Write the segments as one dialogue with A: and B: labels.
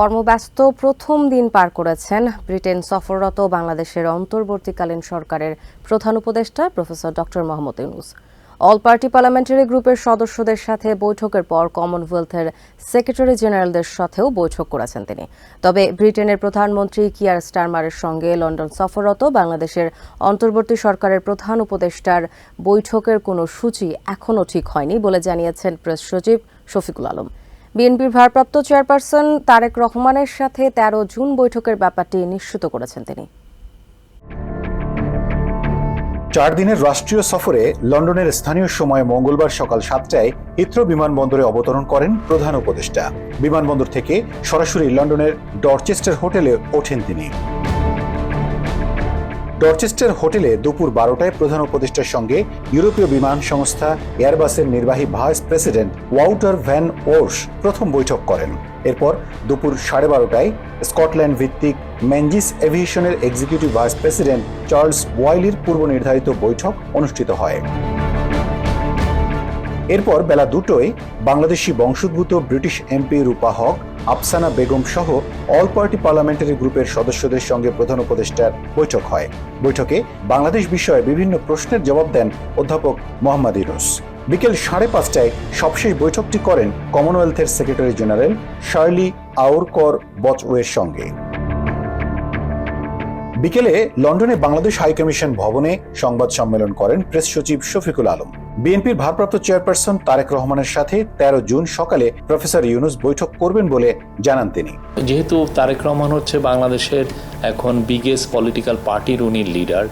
A: কর্মব্যস্ত প্রথম দিন পার করেছেন ব্রিটেন সফররত বাংলাদেশের অন্তর্বর্তীকালীন সরকারের প্রধান উপদেষ্টা professor doctor Mohammad Yunus. All party parliamentary গ্রুপের সদস্যদের সাথে বৈঠকের পর কমনওয়েলথের সেক্রেটারি জেনারেলদের সাথেও বৈঠক করেছেন তিনি। তবে ব্রিটেনের প্রধানমন্ত্রী কিয়ার স্টারমারের সঙ্গে লন্ডন সফররত বাংলাদেশের অন্তর্বর্তী সরকারের প্রধান উপদেষ্টার বৈঠকের কোনো সূচি এখনও ঠিক হয়নি বলে জানিয়েছেন প্রেস সচিব শফিকুল আলম। বিএনপির ভারপ্রাপ্ত চেয়ারপারসন তারেক রহমানের সাথে তেরো জুন বৈঠকের ব্যাপারটি নিশ্চিত করেছেন তিনি।
B: চার দিনের রাষ্ট্রীয় সফরে লন্ডনের স্থানীয় সময় মঙ্গলবার সকাল সাতটায় হিথ্রো বিমানবন্দরে অবতরণ করেন প্রধান উপদেষ্টা। বিমানবন্দর থেকে সরাসরি লন্ডনের ডরচেস্টার হোটেলে ওঠেন তিনি। ডরচেস্টার হোটেলে দুপুর বারোটায় প্রধান উপদেষ্টার সঙ্গে ইউরোপীয় বিমান সংস্থা এয়ারবাসের নির্বাহী ভাইস প্রেসিডেন্ট ওয়াউটার ভ্যান ওর্স প্রথম বৈঠক করেন। এরপর দুপুর সাড়ে বারোটায় স্কটল্যান্ড ভিত্তিক ম্যানজিস এভিয়েশনের এক্সিকিউটিভ ভাইস প্রেসিডেন্ট চার্লস ওয়াইলির পূর্ব নির্ধারিত বৈঠক অনুষ্ঠিত হয়। এরপর বেলা দুটোয় বাংলাদেশি বংশোদ্ভূত ব্রিটিশ এমপি রূপা হক আফসানা বেগম সহ অল পার্টি পার্লামেন্টারি গ্রুপের সদস্যদের সঙ্গে প্রধান উপদেষ্টার বৈঠক হয়। বৈঠকে বাংলাদেশ বিষয়ে বিভিন্ন প্রশ্নের জবাব দেন অধ্যাপক মোহাম্মদ ইউনুস বিকেল সাড়ে পাঁচটায় সবশেষ বৈঠকটি করেন কমনওয়েলথের সেক্রেটারি জেনারেল শার্লি আউরকর বচওয়ের সঙ্গে। বিকেলে লন্ডনে বাংলাদেশ হাইকমিশন ভবনে সংবাদ সম্মেলন করেন প্রেস সচিব শফিকুল আলম। বিএনপির ভারপ্রাপ্ত চেয়ারপারসন তারেক রহমানের সাথে তেরো জুন সকালে প্রফেসর ইউনুস বৈঠক করবেন বলে জানান তিনি।
C: যেহেতু তারেক রহমান হচ্ছে বাংলাদেশের এখন বিগেস্ট পলিটিক্যাল পার্টির উনি লিডার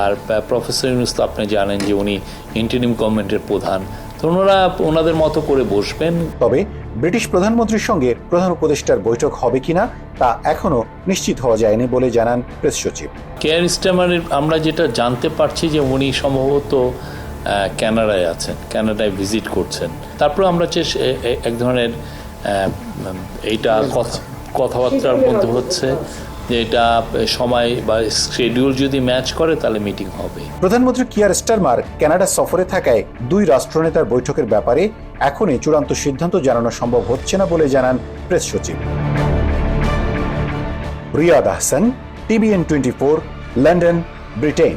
C: আর প্রফেসর ইউনুস তো আপনি জানেন যে উনি ইন্টারিম গভর্নমেন্টের প্রধান তো ওনারা ওনাদের মতো করে বসবেন।
B: তবে ব্রিটিশ প্রধানমন্ত্রীর সঙ্গে প্রধান উপদেষ্টার বৈঠক হবে কিনা তা এখনও নিশ্চিত হওয়া যায়নি বলে জানান প্রেস সচিব।
C: কেয়ার স্ট্যামারের আমরা যেটা জানতে পারছি যে উনি সম্ভবত আহ, কানাডায় আছেন কানাডায় ভিজিট করছেন। তারপর আমরা যে এক ধরনের এইটা কথা কথাবার্তার মধ্যে হচ্ছে যে এটা সময় বা শিডিউল যদি ম্যাচ করে তাহলে মিটিং হবে।
B: প্রধানমন্ত্রী কিয়ার স্টারমার কানাডা সফরে থাকায় দুই রাষ্ট্রনেতার বৈঠকের ব্যাপারে এখনই চূড়ান্ত সিদ্ধান্ত জানানো সম্ভব হচ্ছে না বলে জানান প্রেস সচিব। Riyad Ahsan TVN twenty four London Britain.